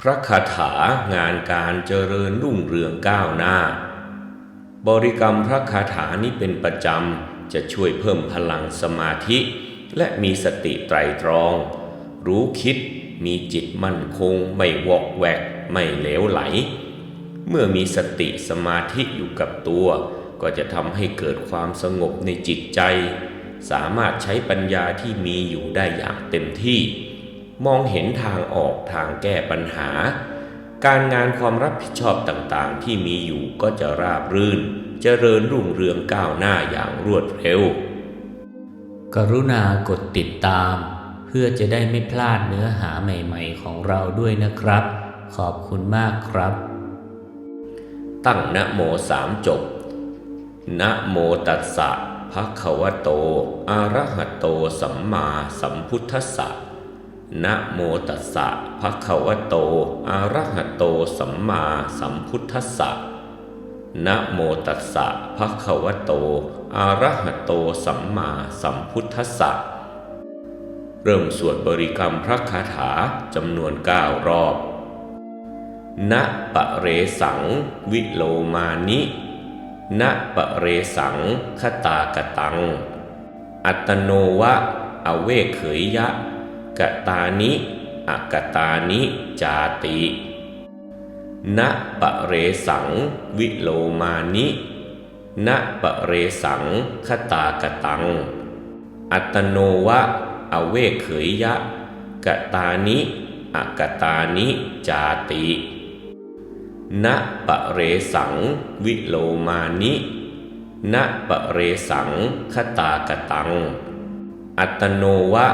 พระคาถางานการเจริญรุ่งเรืองก้าวหน้า บริกรรมพระคาถานี้เป็นประจำ จะช่วยเพิ่มพลังสมาธิ และมีสติไตรตรอง รู้คิดมีจิตมั่นคง ไม่วอกแวก ไม่เหลวไหล เมื่อมีสติสมาธิอยู่กับตัว ก็จะทำให้เกิดความสงบในจิตใจ สามารถใช้ปัญญาที่มีอยู่ได้อย่างเต็มที่ มองเห็นทางออกทางแก้ปัญหา การงานความรับผิดชอบต่างๆ ที่มีอยู่ก็จะราบรื่นเจริญรุ่งเรืองก้าวหน้าอย่างรวดเร็ว กรุณากดติดตาม เพื่อจะได้ไม่พลาดเนื้อหาใหม่ๆของเราด้วยนะครับ ขอบคุณมากครับ ตั้งนะโมสามจบนะโมตัสสะภะคะวะโต อะระหะโต สัมมาสัมพุทธัสสะ นะโมตัสสะภะคะวะโต อะระหะโต สัมมาสัมพุทธัสสะนะโมตัสสะภะคะวะโต อะระหะโต สัมมาสัมพุทธัสสะ เริ่มสวดบริกรรมพระคาถาจำนวนเก้ารอบณปะเรสัง วิโลมานิณปะเรสังคตากตัง อัตโนวะ อเวเขยยะ กตานิอกตานิจาติณปะเรสัง วิโลมานิณปะเรสังคตากตัง อัตโนวะ อเวเขยยะ กตานิอกตานิจาติณปะเรสัง วิโลมานิณปะเรสังคตากตัง อัตโนวะ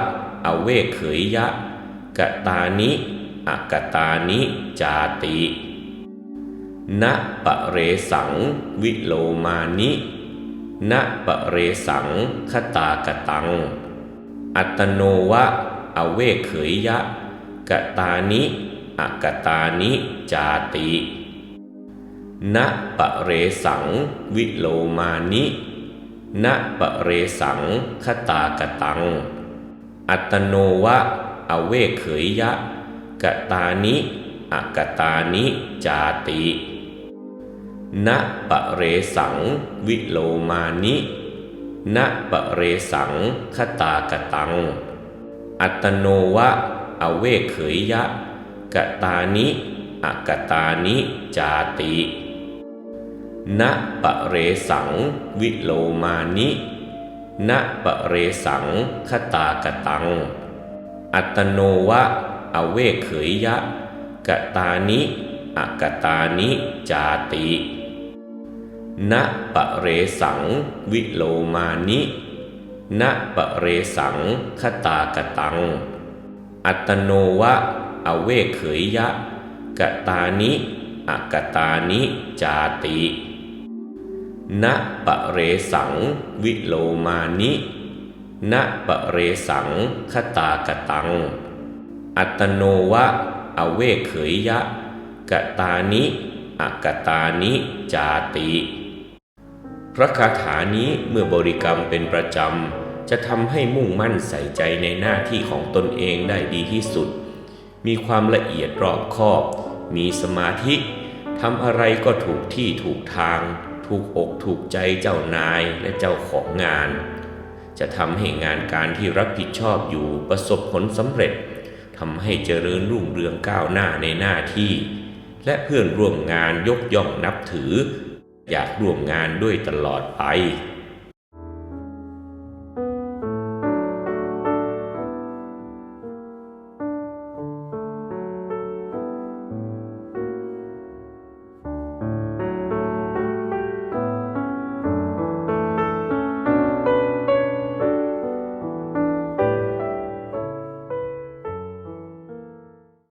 อเวเขยยะกตานิอกตานิจาติณปะเรสัง วิโลมานิณปะเรสังคตากตัง อัตโนวะ อเวเขยยะกตานิอกตานิจาติณปะเรสัง วิโลมานิณปะเรสังคตากตัง อัตโนวะ อเวเขยยะกตานิอกตานิจาติณปะเรสัง วิโลมานิณปะเรสังคตากตัง อัตโนวะ อเวเขยยะกตานิอกตานิจาติณปะเรสัง วิโลมานิ ณปะเรสังคตากตัง อัตโนวะ อเวเขยยะ กตานิ อกตานิจาติณปะเรสัง วิโลมานิณปะเรสังคตากตัง อัตโนวะ อเวเขยยะ กตานิ อกตานิจาติ ณปะเรสัง วิโลมานิณปะเรสังคตากตัง อัตโนวะ อเวเขยยะ กตานิอกตานิจาติ พระคาถานี้เมื่อบริกรรมเป็นประจำ จะทำให้มุ่งมั่นใส่ใจในหน้าที่ของตนเองได้ดีที่สุด มีความละเอียดรอบคอบ มีสมาธิทำอะไรก็ถูกที่ถูกทาง ถูกอกถูกใจเจ้านายและเจ้าของงาน จะทำให้งานการที่รับผิดชอบอยู่ประสบผลสำเร็จทำให้เจริญรุ่งเรืองก้าวหน้าในหน้าที่ และเพื่อนร่วมงานยกย่องนับถือ อยากร่วมงานด้วยตลอดไป